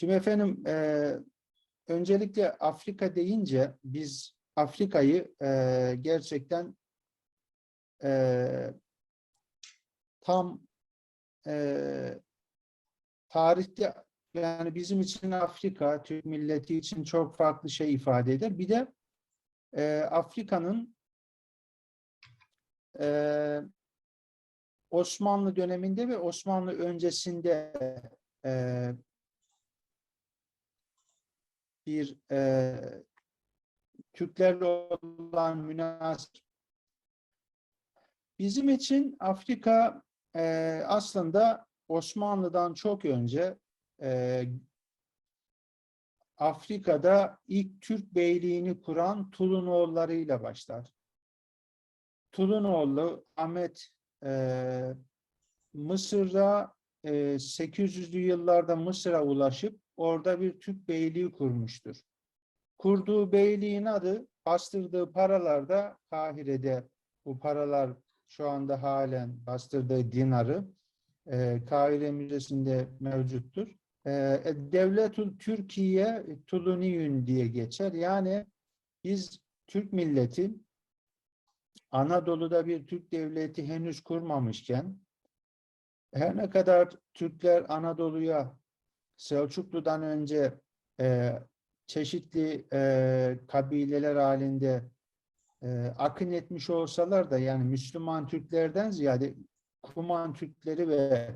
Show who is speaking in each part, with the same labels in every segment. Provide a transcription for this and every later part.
Speaker 1: Şimdi efendim e, öncelikle Afrika deyince biz Afrika'yı e, gerçekten e, tam e, tarihte yani bizim için Afrika, Türk milleti için çok farklı şey ifade eder. Bir de e, Afrika'nın e, Osmanlı döneminde ve Osmanlı öncesinde e, bir e, Türklerle olan münasebet. Bizim için Afrika e, aslında Osmanlı'dan çok önce e, Afrika'da ilk Türk beyliğini kuran Tulunoğullarıyla başlar. Tulunoğlu Ahmet e, Mısır'da e, 800'lü yıllarda Mısır'a ulaşıp orada bir Türk beyliği kurmuştur. Kurduğu beyliğin adı bastırdığı paralarda Kahire'de bu paralar şu anda halen bastırdığı dinarı e, Kahire Müzesi'nde mevcuttur. E, Devletül Türkiye Tuluniyün diye geçer. Yani biz Türk milleti Anadolu'da bir Türk devleti henüz kurmamışken her ne kadar Türkler Anadolu'ya Selçuklu'dan önce e, çeşitli e, kabileler halinde e, akın etmiş olsalar da yani Müslüman Türklerden ziyade Kuman Türkleri ve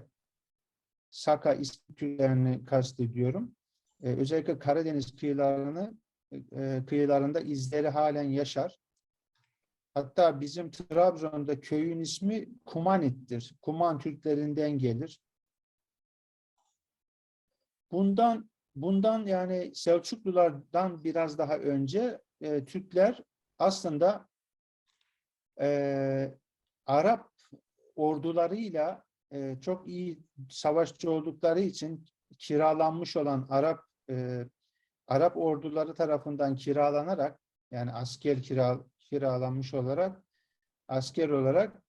Speaker 1: Saka İslam Türklerini kastediyorum. E, özellikle Karadeniz kıyılarını e, kıyılarında izleri halen yaşar. Hatta bizim Trabzon'da köyün ismi Kumanit'tir. Kuman Türklerinden gelir. Bundan bundan yani Selçuklulardan biraz daha önce e, Türkler aslında e, Arap ordularıyla e, çok iyi savaşçı oldukları için kiralanmış olan Arap e, Arap orduları tarafından kiralanarak yani asker kira, kiralanmış olarak asker olarak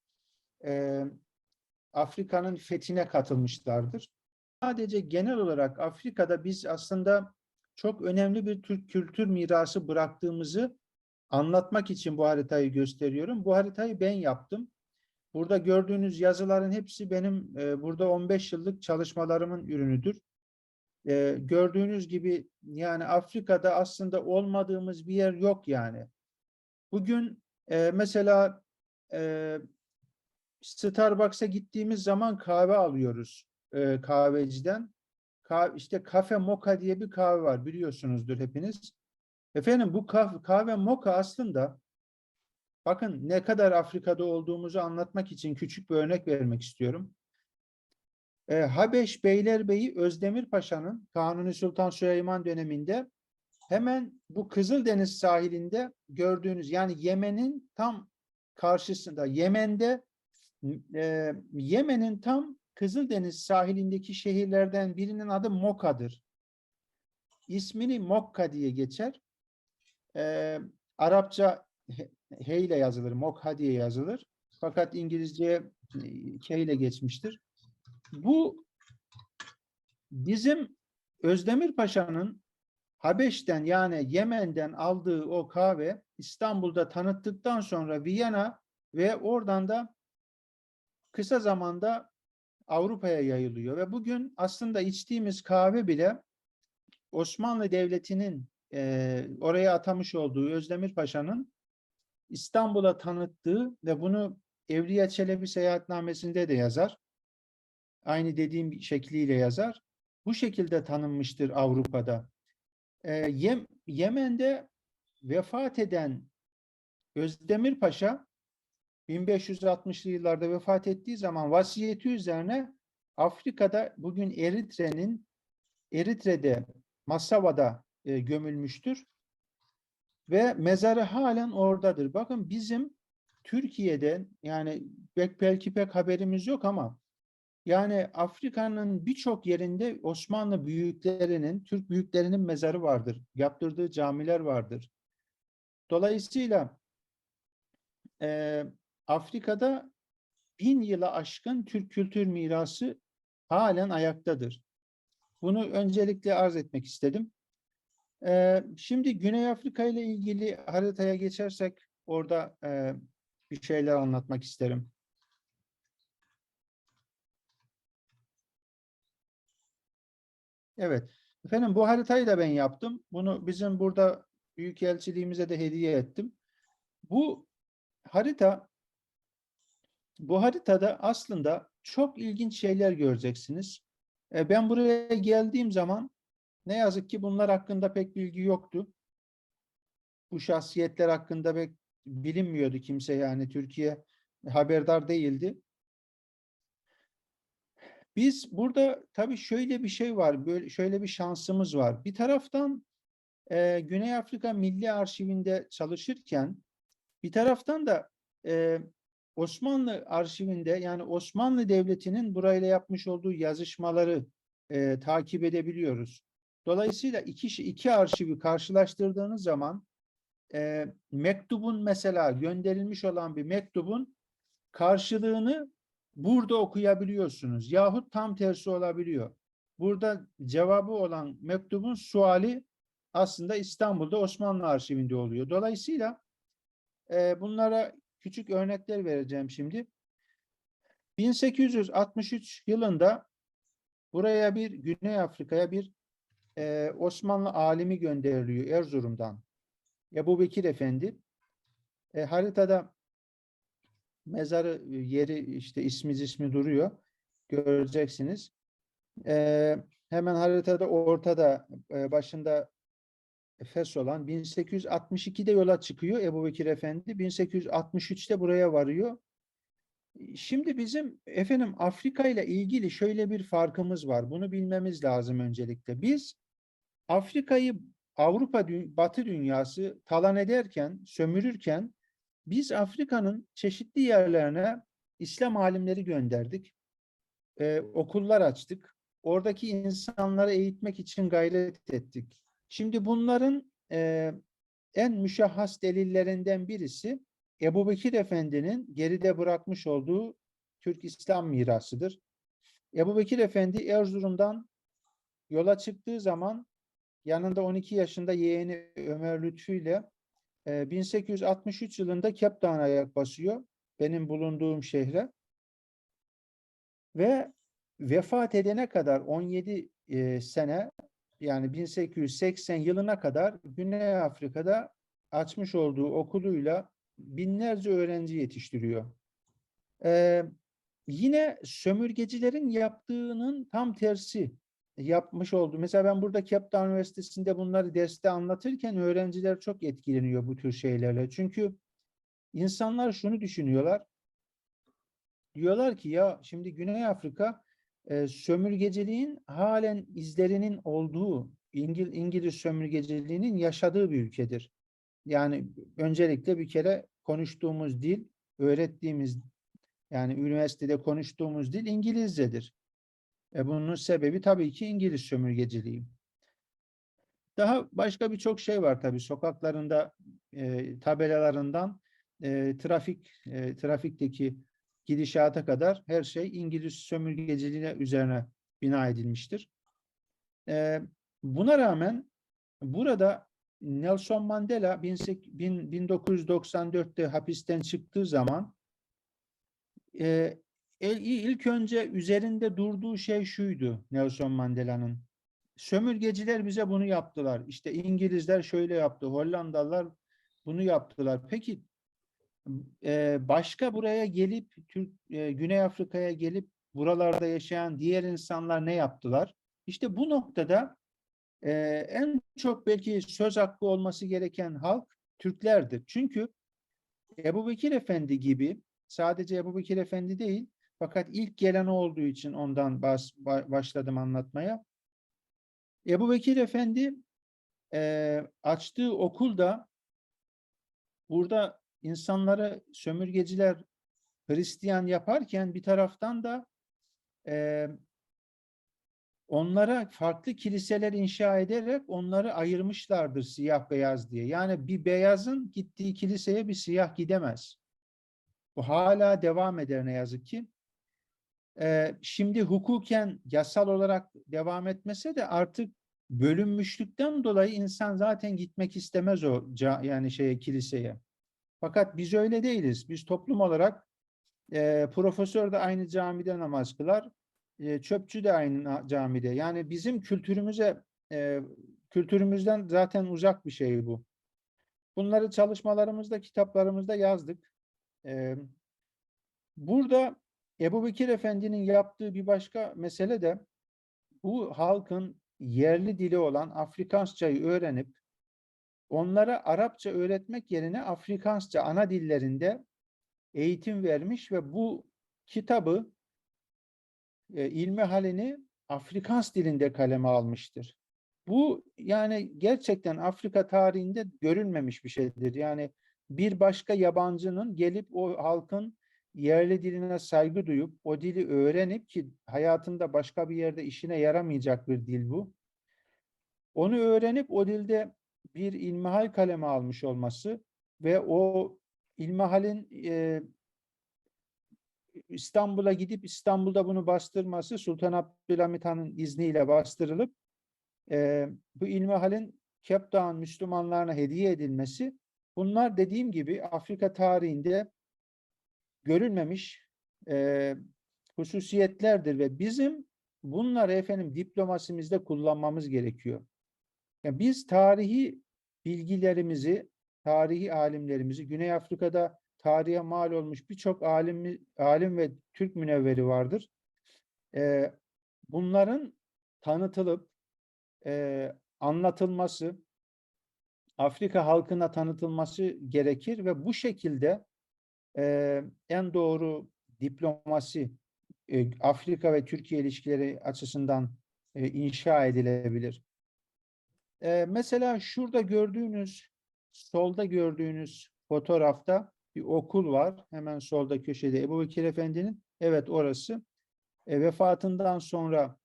Speaker 1: e, Afrika'nın fethine katılmışlardır. Sadece genel olarak Afrika'da biz aslında çok önemli bir Türk kültür mirası bıraktığımızı anlatmak için bu haritayı gösteriyorum. Bu haritayı ben yaptım. Burada gördüğünüz yazıların hepsi benim e, burada 15 yıllık çalışmalarımın ürünüdür. E, gördüğünüz gibi yani Afrika'da aslında olmadığımız bir yer yok yani. Bugün e, mesela e, Starbucks'a gittiğimiz zaman kahve alıyoruz e, kahveciden. Kah işte kafe moka diye bir kahve var biliyorsunuzdur hepiniz. Efendim bu kahve, kahve moka aslında bakın ne kadar Afrika'da olduğumuzu anlatmak için küçük bir örnek vermek istiyorum. E, Habeş Beylerbeyi Özdemir Paşa'nın Kanuni Sultan Süleyman döneminde hemen bu Kızıldeniz sahilinde gördüğünüz yani Yemen'in tam karşısında Yemen'de e, Yemen'in tam Kızıldeniz sahilindeki şehirlerden birinin adı Moka'dır. İsmini Mokka diye geçer. E, Arapça he ile yazılır, Mokha diye yazılır. Fakat İngilizce K ile geçmiştir. Bu bizim Özdemir Paşa'nın Habeş'ten yani Yemen'den aldığı o kahve İstanbul'da tanıttıktan sonra Viyana ve oradan da kısa zamanda Avrupa'ya yayılıyor ve bugün aslında içtiğimiz kahve bile Osmanlı Devleti'nin e, oraya atamış olduğu Özdemir Paşa'nın İstanbul'a tanıttığı ve bunu Evliya Çelebi seyahatnamesinde de yazar. Aynı dediğim şekliyle yazar. Bu şekilde tanınmıştır Avrupa'da. Ee, Yem Yemen'de vefat eden Özdemir Paşa 1560'lı yıllarda vefat ettiği zaman vasiyeti üzerine Afrika'da bugün Eritre'nin Eritre'de Masava'da e, gömülmüştür. Ve mezarı halen oradadır. Bakın bizim Türkiye'de yani pek belki pek haberimiz yok ama yani Afrika'nın birçok yerinde Osmanlı büyüklerinin, Türk büyüklerinin mezarı vardır. Yaptırdığı camiler vardır. Dolayısıyla e, Afrika'da bin yıla aşkın Türk kültür mirası halen ayaktadır. Bunu öncelikle arz etmek istedim. Ee, şimdi Güney Afrika ile ilgili haritaya geçersek orada e, bir şeyler anlatmak isterim. Evet. Efendim bu haritayı da ben yaptım. Bunu bizim burada Büyükelçiliğimize de hediye ettim. Bu harita bu haritada aslında çok ilginç şeyler göreceksiniz. E, ben buraya geldiğim zaman ne yazık ki bunlar hakkında pek bilgi yoktu. Bu şahsiyetler hakkında pek bilinmiyordu kimse yani Türkiye haberdar değildi. Biz burada tabii şöyle bir şey var, böyle şöyle bir şansımız var. Bir taraftan e, Güney Afrika Milli Arşivinde çalışırken bir taraftan da e, Osmanlı arşivinde yani Osmanlı Devleti'nin burayla yapmış olduğu yazışmaları e, takip edebiliyoruz. Dolayısıyla iki, iki arşivi karşılaştırdığınız zaman e, mektubun mesela gönderilmiş olan bir mektubun karşılığını burada okuyabiliyorsunuz. Yahut tam tersi olabiliyor. Burada cevabı olan mektubun suali aslında İstanbul'da Osmanlı arşivinde oluyor. Dolayısıyla e, bunlara küçük örnekler vereceğim şimdi. 1863 yılında buraya bir Güney Afrika'ya bir e, Osmanlı alimi gönderiliyor Erzurum'dan. Ebu Bekir Efendi. E, haritada mezarı yeri işte ismi ismi duruyor. Göreceksiniz. E, hemen haritada ortada e, başında Fes olan 1862'de yola çıkıyor Ebu Bekir Efendi. 1863'te buraya varıyor. Şimdi bizim efendim Afrika ile ilgili şöyle bir farkımız var. Bunu bilmemiz lazım öncelikle. Biz Afrika'yı Avrupa Batı dünyası talan ederken, sömürürken biz Afrika'nın çeşitli yerlerine İslam alimleri gönderdik. Ee, okullar açtık. Oradaki insanları eğitmek için gayret ettik. Şimdi bunların e, en müşahhas delillerinden birisi Ebu Bekir Efendi'nin geride bırakmış olduğu Türk İslam mirasıdır. Ebu Bekir Efendi Erzurum'dan yola çıktığı zaman yanında 12 yaşında yeğeni Ömer Lütfü ile 1863 yılında Kep ayak basıyor. Benim bulunduğum şehre. Ve vefat edene kadar 17 e, sene yani 1880 yılına kadar Güney Afrika'da açmış olduğu okuluyla binlerce öğrenci yetiştiriyor. Ee, yine sömürgecilerin yaptığının tam tersi yapmış oldu. Mesela ben burada Cape Town Üniversitesi'nde bunları derste anlatırken öğrenciler çok etkileniyor bu tür şeylerle. Çünkü insanlar şunu düşünüyorlar. Diyorlar ki ya şimdi Güney Afrika e, sömürgeciliğin halen izlerinin olduğu, İngil, İngiliz sömürgeciliğinin yaşadığı bir ülkedir. Yani öncelikle bir kere konuştuğumuz dil, öğrettiğimiz yani üniversitede konuştuğumuz dil İngilizcedir. E bunun sebebi tabii ki İngiliz sömürgeciliği. Daha başka birçok şey var tabii sokaklarında e, tabelalarından e, trafik e, trafikteki gidişata kadar her şey İngiliz sömürgeciliğine üzerine bina edilmiştir. E, buna rağmen burada Nelson Mandela 1994'te hapisten çıktığı zaman e, ilk önce üzerinde durduğu şey şuydu Nelson Mandela'nın. Sömürgeciler bize bunu yaptılar. İşte İngilizler şöyle yaptı, Hollandalılar bunu yaptılar. Peki başka buraya gelip Türk Güney Afrika'ya gelip buralarda yaşayan diğer insanlar ne yaptılar? İşte bu noktada en çok belki söz hakkı olması gereken halk Türklerdir. Çünkü Ebu Bekir Efendi gibi sadece Ebu Bekir Efendi değil fakat ilk gelen olduğu için ondan başladım anlatmaya. Ebu Bekir Efendi açtığı okulda burada insanları sömürgeciler Hristiyan yaparken bir taraftan da e, onlara farklı kiliseler inşa ederek onları ayırmışlardır siyah beyaz diye. Yani bir beyazın gittiği kiliseye bir siyah gidemez. Bu hala devam eder ne yazık ki. e, şimdi hukuken yasal olarak devam etmese de artık bölünmüşlükten dolayı insan zaten gitmek istemez o yani şeye kiliseye. Fakat biz öyle değiliz. Biz toplum olarak e, profesör de aynı camide namaz kılar, e, çöpçü de aynı camide. Yani bizim kültürümüze e, kültürümüzden zaten uzak bir şey bu. Bunları çalışmalarımızda, kitaplarımızda yazdık. E, burada Ebu Bekir Efendi'nin yaptığı bir başka mesele de bu halkın yerli dili olan Afrikansçayı öğrenip onlara Arapça öğretmek yerine Afrikansça ana dillerinde eğitim vermiş ve bu kitabı e, ilmi halini Afrikans dilinde kaleme almıştır. Bu yani gerçekten Afrika tarihinde görülmemiş bir şeydir. Yani bir başka yabancının gelip o halkın yerli diline saygı duyup o dili öğrenip ki hayatında başka bir yerde işine yaramayacak bir dil bu. Onu öğrenip o dilde bir ilmihal kaleme almış olması ve o ilmihalin e, İstanbul'a gidip İstanbul'da bunu bastırması Sultan Abdülhamit Han'ın izniyle bastırılıp e, bu ilmihalin Town Müslümanlarına hediye edilmesi bunlar dediğim gibi Afrika tarihinde görülmemiş e, hususiyetlerdir ve bizim bunları efendim diplomasimizde kullanmamız gerekiyor. Yani biz tarihi bilgilerimizi, tarihi alimlerimizi, Güney Afrika'da tarihe mal olmuş birçok alim, alim ve Türk münevveri vardır. Ee, bunların tanıtılıp e, anlatılması, Afrika halkına tanıtılması gerekir ve bu şekilde e, en doğru diplomasi e, Afrika ve Türkiye ilişkileri açısından e, inşa edilebilir. E, mesela şurada gördüğünüz, solda gördüğünüz fotoğrafta bir okul var. Hemen solda köşede Ebu Bekir Efendi'nin. Evet orası. E, vefatından sonra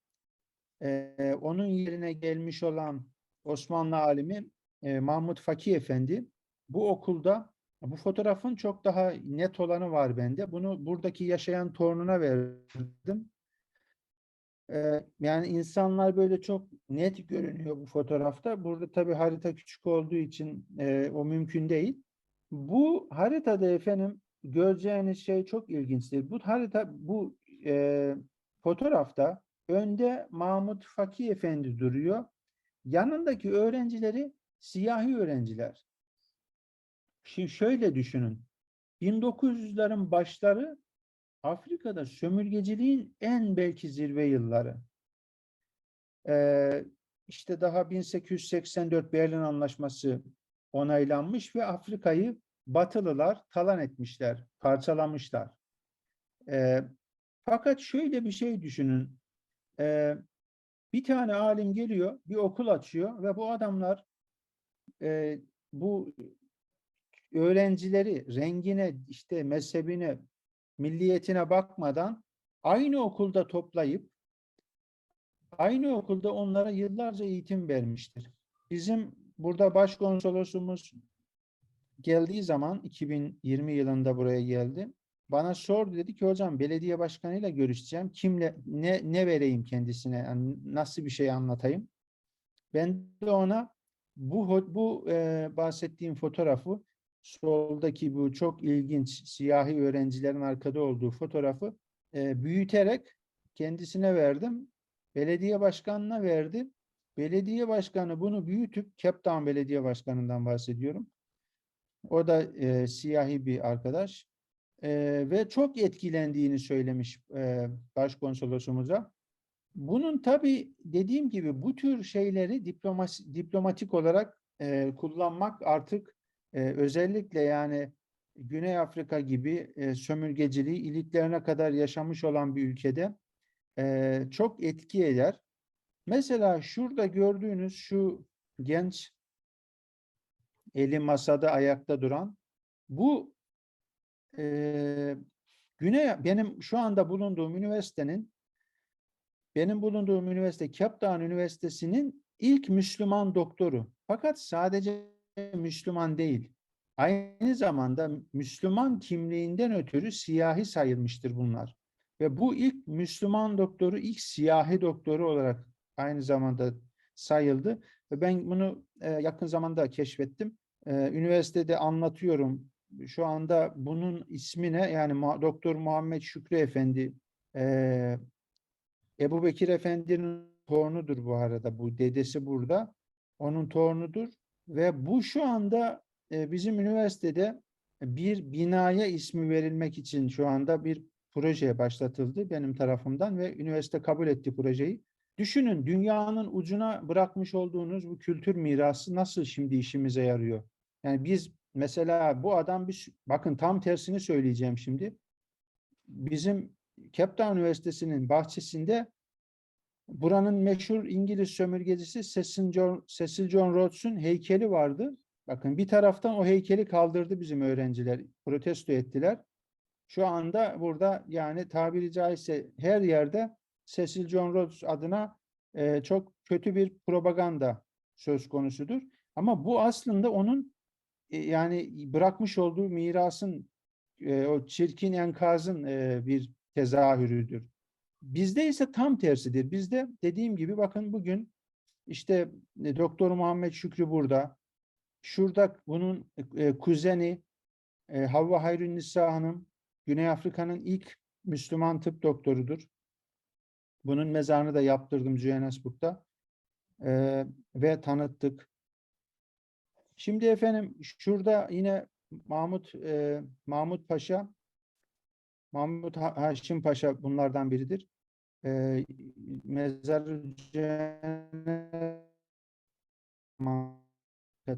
Speaker 1: e, onun yerine gelmiş olan Osmanlı alimi e, Mahmut Fakih Efendi bu okulda bu fotoğrafın çok daha net olanı var bende. Bunu buradaki yaşayan torununa verdim. Yani insanlar böyle çok net görünüyor bu fotoğrafta. Burada tabii harita küçük olduğu için e, o mümkün değil. Bu haritada efendim göreceğiniz şey çok ilginçtir. Bu harita, bu e, fotoğrafta önde Mahmut Fakih Efendi duruyor. Yanındaki öğrencileri siyahi öğrenciler. Şimdi şöyle düşünün. 1900'lerin başları Afrika'da sömürgeciliğin en belki zirve yılları. Ee, işte daha 1884 Berlin Anlaşması onaylanmış ve Afrika'yı Batılılar talan etmişler, parçalamışlar. Ee, fakat şöyle bir şey düşünün. Ee, bir tane alim geliyor, bir okul açıyor ve bu adamlar e, bu öğrencileri rengine, işte mezhebine, milliyetine bakmadan aynı okulda toplayıp aynı okulda onlara yıllarca eğitim vermiştir. Bizim burada başkonsolosumuz geldiği zaman 2020 yılında buraya geldi. Bana sordu dedi ki hocam belediye başkanıyla görüşeceğim. Kimle ne ne vereyim kendisine? Yani nasıl bir şey anlatayım? Ben de ona bu bu e, bahsettiğim fotoğrafı soldaki bu çok ilginç siyahi öğrencilerin arkada olduğu fotoğrafı e, büyüterek kendisine verdim. Belediye başkanına verdim. Belediye başkanı bunu büyütüp Cape Belediye Başkanı'ndan bahsediyorum. O da e, siyahi bir arkadaş. E, ve çok etkilendiğini söylemiş e, başkonsolosumuza. Bunun tabii dediğim gibi bu tür şeyleri diplomasi, diplomatik olarak e, kullanmak artık e, özellikle yani Güney Afrika gibi e, sömürgeciliği iliklerine kadar yaşamış olan bir ülkede e, çok etki eder. Mesela şurada gördüğünüz şu genç eli masada ayakta duran bu e, Güney benim şu anda bulunduğum üniversitenin benim bulunduğum üniversite Town Üniversitesi'nin ilk Müslüman doktoru. Fakat sadece Müslüman değil. Aynı zamanda Müslüman kimliğinden ötürü siyahi sayılmıştır bunlar. Ve bu ilk Müslüman doktoru, ilk siyahi doktoru olarak aynı zamanda sayıldı. Ve ben bunu e, yakın zamanda keşfettim. E, üniversitede anlatıyorum. Şu anda bunun ismi ne? Yani Doktor Muhammed Şükrü Efendi, e, Ebu Bekir Efendi'nin torunudur bu arada. Bu dedesi burada. Onun torunudur. Ve bu şu anda e, bizim üniversitede bir binaya ismi verilmek için şu anda bir projeye başlatıldı benim tarafımdan ve üniversite kabul etti projeyi. Düşünün dünyanın ucuna bırakmış olduğunuz bu kültür mirası nasıl şimdi işimize yarıyor? Yani biz mesela bu adam bir bakın tam tersini söyleyeceğim şimdi. Bizim Town Üniversitesi'nin bahçesinde buranın meşhur İngiliz sömürgecisi Cecil John, Cecil John Rhodes'un heykeli vardı. Bakın bir taraftan o heykeli kaldırdı bizim öğrenciler. Protesto ettiler. Şu anda burada yani tabiri caizse her yerde Cecil John Rhodes adına e, çok kötü bir propaganda söz konusudur. Ama bu aslında onun e, yani bırakmış olduğu mirasın e, o çirkin enkazın e, bir tezahürüdür. Bizde ise tam tersidir. Bizde dediğim gibi bakın bugün işte e, Doktor Muhammed Şükrü burada. Şurada bunun e, kuzeni e, Havva Hayrünnisa Hanım Güney Afrika'nın ilk Müslüman tıp doktorudur. Bunun mezarını da yaptırdım Johannesburg'da e, ve tanıttık. Şimdi efendim şurada yine Mahmut e, Mahmut Paşa Mahmut Ha- Haşim Paşa bunlardan biridir. E, Cennet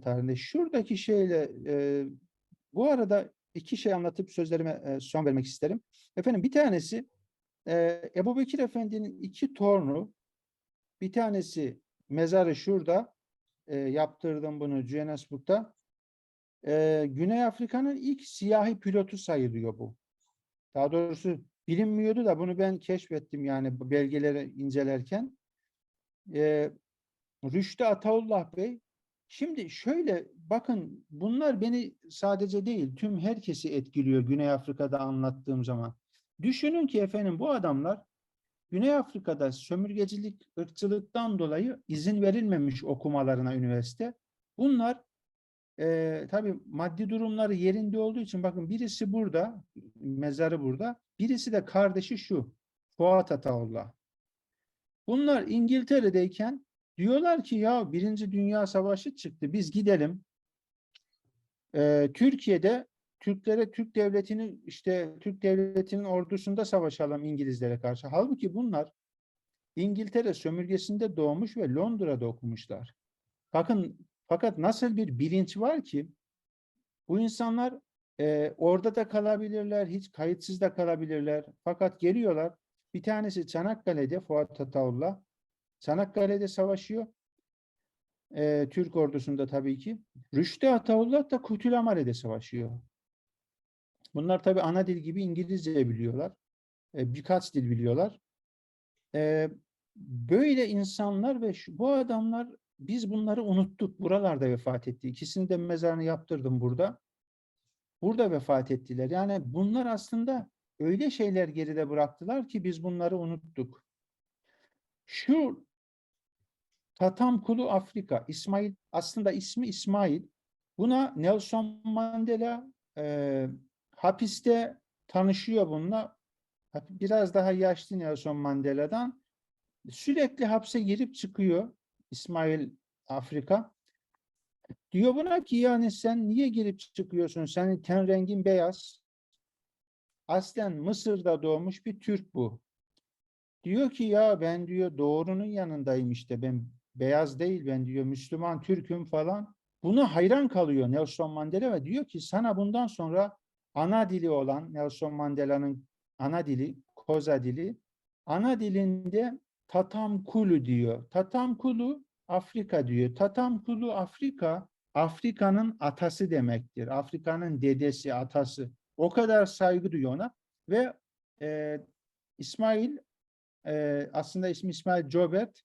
Speaker 1: tarihinde. Şuradaki şeyle e, bu arada iki şey anlatıp sözlerime e, son vermek isterim. Efendim bir tanesi e, Ebu Bekir Efendi'nin iki torunu bir tanesi mezarı şurada e, yaptırdım bunu Johannesburg'da. E, Güney Afrika'nın ilk siyahi pilotu sayılıyor bu. Daha doğrusu bilinmiyordu da bunu ben keşfettim yani belgeleri incelerken. E, Rüştü Ataullah Bey Şimdi şöyle bakın bunlar beni sadece değil tüm herkesi etkiliyor Güney Afrika'da anlattığım zaman. Düşünün ki efendim bu adamlar Güney Afrika'da sömürgecilik, ırkçılıktan dolayı izin verilmemiş okumalarına üniversite. Bunlar e, tabii maddi durumları yerinde olduğu için bakın birisi burada, mezarı burada, birisi de kardeşi şu, Fuat Ataullah. Bunlar İngiltere'deyken Diyorlar ki ya Birinci Dünya Savaşı çıktı biz gidelim. Ee, Türkiye'de Türklere Türk devletinin işte Türk devletinin ordusunda savaşalım İngilizlere karşı. Halbuki bunlar İngiltere sömürgesinde doğmuş ve Londra'da okumuşlar. Bakın fakat nasıl bir bilinç var ki bu insanlar e, orada da kalabilirler, hiç kayıtsız da kalabilirler. Fakat geliyorlar. Bir tanesi Çanakkale'de Fuat Ataullah, Çanakkale'de savaşıyor. Ee, Türk ordusunda tabii ki. Rüştü Ataullah da Kutulamare'de savaşıyor. Bunlar tabii ana dil gibi İngilizce biliyorlar. Ee, birkaç dil biliyorlar. Ee, böyle insanlar ve şu, bu adamlar biz bunları unuttuk. Buralarda vefat etti. İkisini de mezarını yaptırdım burada. Burada vefat ettiler. Yani bunlar aslında öyle şeyler geride bıraktılar ki biz bunları unuttuk. Şu Tatamkulu Afrika, İsmail aslında ismi İsmail. Buna Nelson Mandela e, hapiste tanışıyor bununla. Biraz daha yaşlı Nelson Mandela'dan. Sürekli hapse girip çıkıyor İsmail Afrika. Diyor buna ki yani sen niye girip çıkıyorsun? Senin ten rengin beyaz. Aslen Mısır'da doğmuş bir Türk bu. Diyor ki ya ben diyor doğrunun yanındayım işte ben beyaz değil ben diyor Müslüman Türk'üm falan. Buna hayran kalıyor Nelson Mandela ve diyor ki sana bundan sonra ana dili olan Nelson Mandela'nın ana dili Koza dili ana dilinde Tatamkulu diyor. Tatamkulu Afrika diyor. Tatamkulu Afrika Afrika'nın atası demektir. Afrika'nın dedesi, atası. O kadar saygı duyuyor ona ve e, İsmail e, aslında ismi İsmail Jobert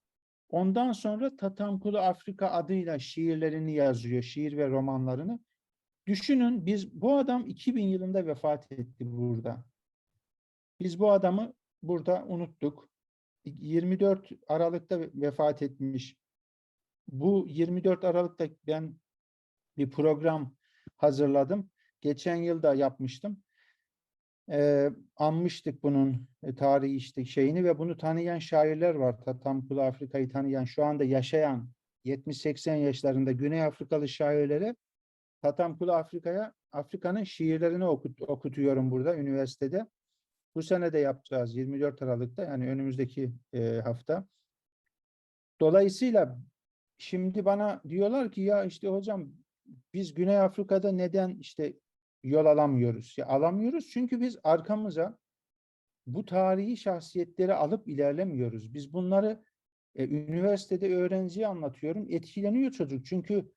Speaker 1: Ondan sonra Tatamkulu Afrika adıyla şiirlerini yazıyor, şiir ve romanlarını. Düşünün biz bu adam 2000 yılında vefat etti burada. Biz bu adamı burada unuttuk. 24 Aralık'ta vefat etmiş. Bu 24 Aralık'ta ben bir program hazırladım. Geçen yıl da yapmıştım. Ee, anmıştık bunun e, tarihi işte şeyini ve bunu tanıyan şairler var. Tatamkulu Afrika'yı tanıyan, şu anda yaşayan 70-80 yaşlarında Güney Afrikalı şairlere Tatamkulu Afrika'ya Afrika'nın şiirlerini okut, okutuyorum burada üniversitede. Bu sene de yapacağız 24 Aralık'ta yani önümüzdeki e, hafta. Dolayısıyla şimdi bana diyorlar ki ya işte hocam biz Güney Afrika'da neden işte yol alamıyoruz? Ya alamıyoruz çünkü biz arkamıza bu tarihi şahsiyetleri alıp ilerlemiyoruz. Biz bunları e, üniversitede öğrenciye anlatıyorum. Etkileniyor çocuk. Çünkü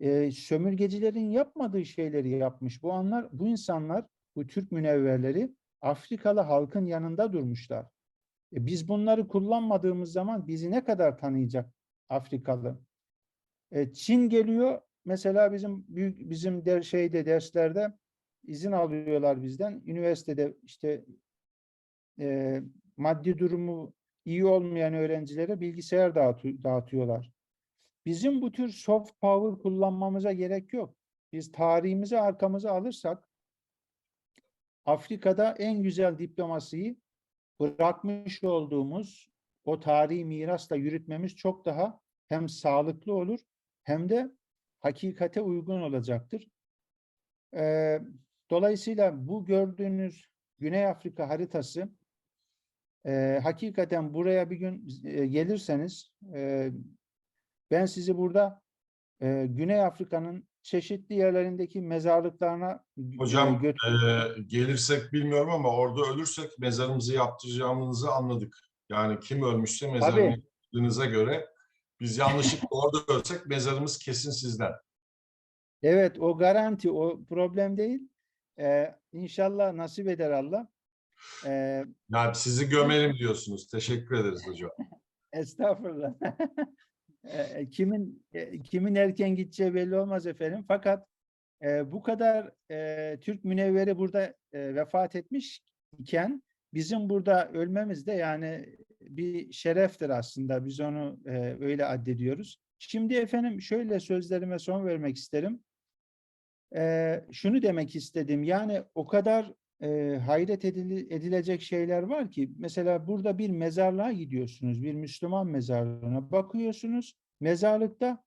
Speaker 1: e, sömürgecilerin yapmadığı şeyleri yapmış. Bu anlar, bu insanlar, bu Türk münevverleri Afrikalı halkın yanında durmuşlar. E, biz bunları kullanmadığımız zaman bizi ne kadar tanıyacak Afrikalı? E, Çin geliyor. Mesela bizim büyük bizim der, şeyde derslerde izin alıyorlar bizden. Üniversitede işte e, maddi durumu iyi olmayan öğrencilere bilgisayar dağıtı- dağıtıyorlar. Bizim bu tür soft power kullanmamıza gerek yok. Biz tarihimizi arkamıza alırsak Afrika'da en güzel diplomasiyi bırakmış olduğumuz o tarihi mirasla yürütmemiz çok daha hem sağlıklı olur hem de hakikate uygun olacaktır. Ee, dolayısıyla bu gördüğünüz Güney Afrika haritası e, hakikaten buraya bir gün e, gelirseniz e, ben sizi burada e, Güney Afrika'nın çeşitli yerlerindeki mezarlıklarına e,
Speaker 2: Hocam e, gelirsek bilmiyorum ama orada ölürsek mezarımızı yaptıracağımızı anladık. Yani kim ölmüşse mezarını
Speaker 1: Tabii.
Speaker 2: yaptığınıza göre biz yanlışlıkla orada ölsek mezarımız kesin sizden.
Speaker 1: Evet o garanti o problem değil. Ee, inşallah nasip eder Allah. Ee,
Speaker 2: Yani sizi gömelim diyorsunuz. Teşekkür ederiz hocam.
Speaker 1: estağfurullah. Ee, kimin e, kimin erken gideceği belli olmaz efendim. Fakat e, bu kadar e, Türk münevveri burada e, vefat etmiş iken bizim burada ölmemiz de yani bir şereftir aslında. Biz onu e, öyle addediyoruz. Şimdi efendim şöyle sözlerime son vermek isterim. Ee, şunu demek istedim. Yani o kadar e, hayret edili- edilecek şeyler var ki mesela burada bir mezarlığa gidiyorsunuz, bir Müslüman mezarlığına bakıyorsunuz. Mezarlıkta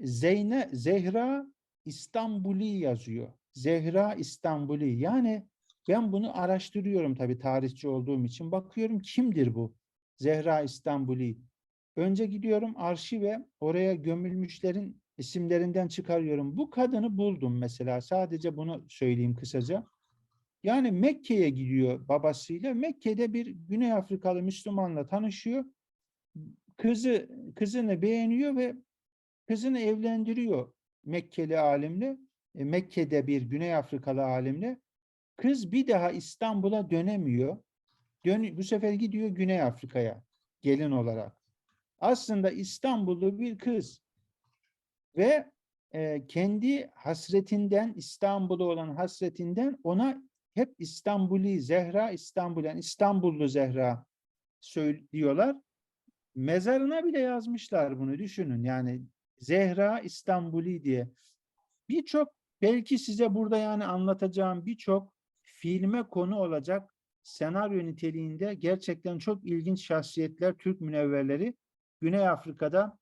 Speaker 1: Zeyne Zehra İstanbuli yazıyor. Zehra İstanbuli. Yani ben bunu araştırıyorum tabii tarihçi olduğum için. Bakıyorum kimdir bu? Zehra İstanbuli. Önce gidiyorum arşive oraya gömülmüşlerin isimlerinden çıkarıyorum. Bu kadını buldum mesela. Sadece bunu söyleyeyim kısaca. Yani Mekke'ye gidiyor babasıyla. Mekke'de bir Güney Afrikalı Müslümanla tanışıyor. Kızı kızını beğeniyor ve kızını evlendiriyor Mekkeli alimle. E, Mekke'de bir Güney Afrikalı alimle. Kız bir daha İstanbul'a dönemiyor. Dön, bu sefer gidiyor Güney Afrika'ya gelin olarak. Aslında İstanbullu bir kız ve e, kendi hasretinden İstanbul'a olan hasretinden ona hep İstanbuli Zehra İstanbul yani İstanbullu Zehra söylüyorlar. Mezarına bile yazmışlar bunu düşünün yani Zehra İstanbuli diye. Birçok belki size burada yani anlatacağım birçok filme konu olacak senaryo niteliğinde gerçekten çok ilginç şahsiyetler Türk münevverleri Güney Afrika'da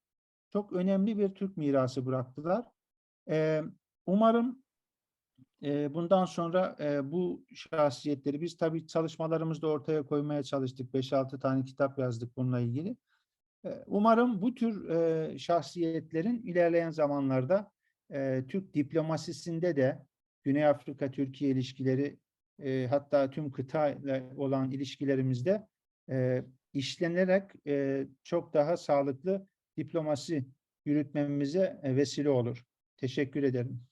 Speaker 1: çok önemli bir Türk mirası bıraktılar. Ee, umarım bundan sonra bu şahsiyetleri biz tabii çalışmalarımızda ortaya koymaya çalıştık. 5-6 tane kitap yazdık bununla ilgili. Umarım bu tür şahsiyetlerin ilerleyen zamanlarda Türk diplomasisinde de Güney Afrika-Türkiye ilişkileri hatta tüm kıta ile olan ilişkilerimizde işlenerek çok daha sağlıklı diplomasi yürütmemize vesile olur. Teşekkür ederim.